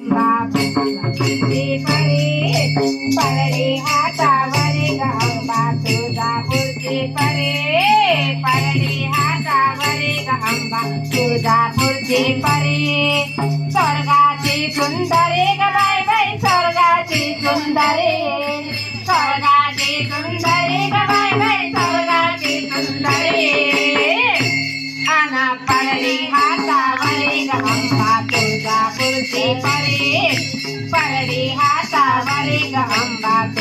बाबूची परे परडे हातावरे गंबा तुझा पुरते परे परडे हातावरे गंबा तुझा पुरते परे स्वर्गाची सुंदरे ग बाय स्वर्गाची सुंदरे स्वर्गाची सुंदरे ग बाय स्वर्गाची सुंदरे आना पडली. हातावरे गंबा तुझा पुरते परे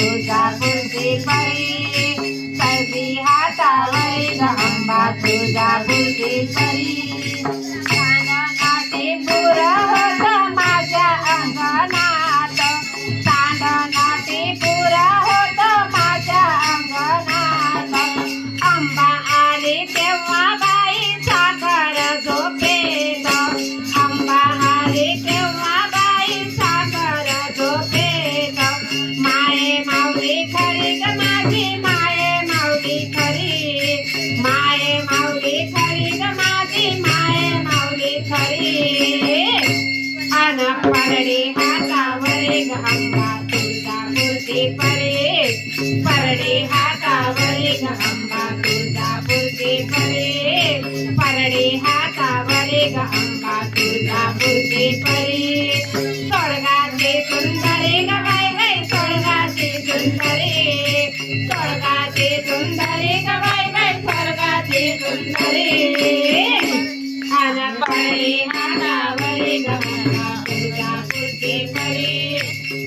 तुझा पुरते परे सर्दी हातावरे गंबा तुझा पुरते परी परडे हातावरे ग अंबा तुझा मूर्ती परे. परडे हातावरे ग अंबा तुझा मूर्ती परे. परडे हातावरे ग अंबा तुझा मूर्ती परे. स्वर्गाचे सुंदरे ग बाय बाय स्वर्गाचे सुंदरे. स्वर्गाचे सुंदरे ग बाय बाय स्वर्गाचे सुंदरे. आन पडे हातावरे ग तुझा मूर्ती परे.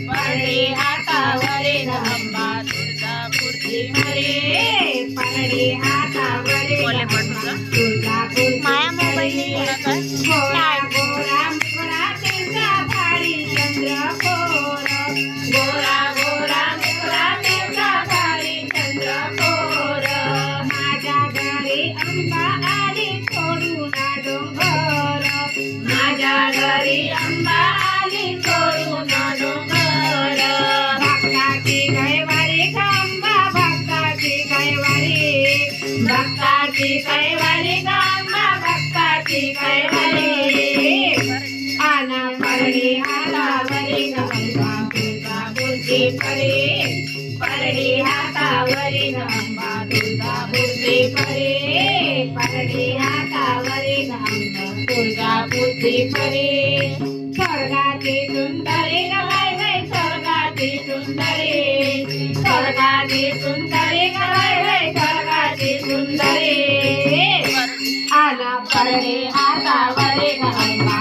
पडे तुझा परे. पडे भक्ताची कैवारी गंबा भक्ताची कैवारी. आना परडी हातावरी गंबा तुझा बुद्धी परे. परडी हातावरी गंबा तुझा बुद्धी परे. परडी हातावरी तुझा बुद्धी परे. स्वर्गाची सुंदरी स्वर्गाची सुंदरी. सुंदरे आला परडे हातावरे घालता